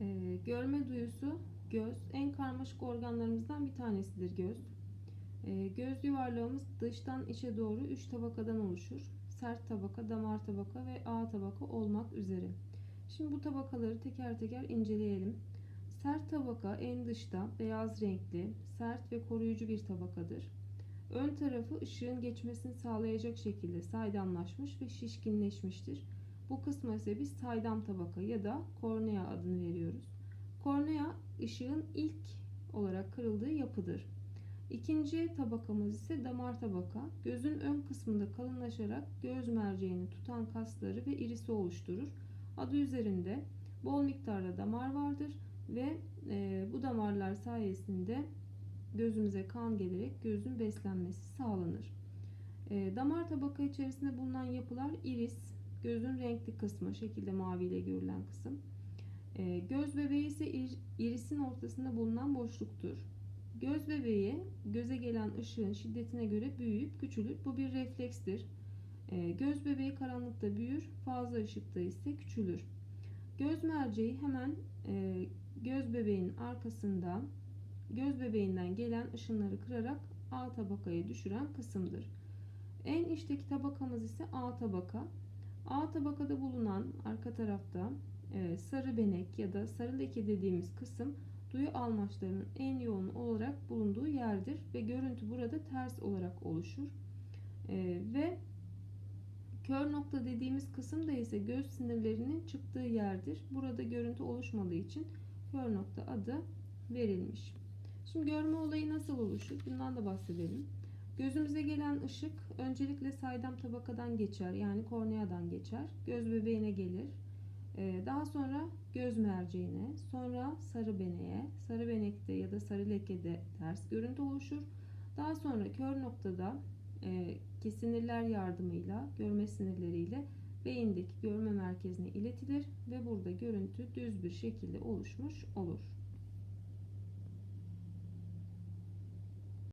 Ee, görme duyusu göz. En karmaşık organlarımızdan bir tanesidir göz. Ee, göz yuvarlağımız dıştan içe doğru 3 tabakadan oluşur. Sert tabaka, damar tabaka ve ağ tabaka olmak üzere. Şimdi bu tabakaları teker teker inceleyelim. Sert tabaka en dışta beyaz renkli, sert ve koruyucu bir tabakadır. Ön tarafı ışığın geçmesini sağlayacak şekilde saydamlaşmış ve şişkinleşmiştir. Bu kısma ise biz saydam tabaka ya da kornea adını veriyoruz. Işığın ilk olarak kırıldığı yapıdır. İkinci tabakamız ise damar tabaka. Gözün ön kısmında kalınlaşarak göz merceğini tutan kasları ve irisi oluşturur. Adı üzerinde bol miktarda damar vardır ve e, bu damarlar sayesinde gözümüze kan gelerek gözün beslenmesi sağlanır. E, damar tabaka içerisinde bulunan yapılar iris, gözün renkli kısmı, şekilde mavi ile görülen kısım. E, göz bebeği ise ir- irisin ortasında bulunan boşluktur. Göz bebeği göze gelen ışığın şiddetine göre büyüyüp küçülür. Bu bir reflekstir. E, göz bebeği karanlıkta büyür, fazla ışıkta ise küçülür. Göz merceği hemen e, göz bebeğin arkasında göz bebeğinden gelen ışınları kırarak A tabakaya düşüren kısımdır. En içteki tabakamız ise A tabaka. A tabakada bulunan arka tarafta sarı benek ya da sarı leke dediğimiz kısım duyu almaçlarının en yoğun olarak bulunduğu yerdir ve görüntü burada ters olarak oluşur. E, ve kör nokta dediğimiz kısım da ise göz sinirlerinin çıktığı yerdir. Burada görüntü oluşmadığı için kör nokta adı verilmiş. Şimdi görme olayı nasıl oluşur? Bundan da bahsedelim. Gözümüze gelen ışık öncelikle saydam tabakadan geçer. Yani korneadan geçer. Göz bebeğine gelir. Ee, Daha sonra göz merceğine, sonra sarı beneğe, sarı benekte ya da sarı lekede ters görüntü oluşur. Daha sonra kör noktada e, kesinirler yardımıyla, görme sinirleriyle beyindeki görme merkezine iletilir ve burada görüntü düz bir şekilde oluşmuş olur.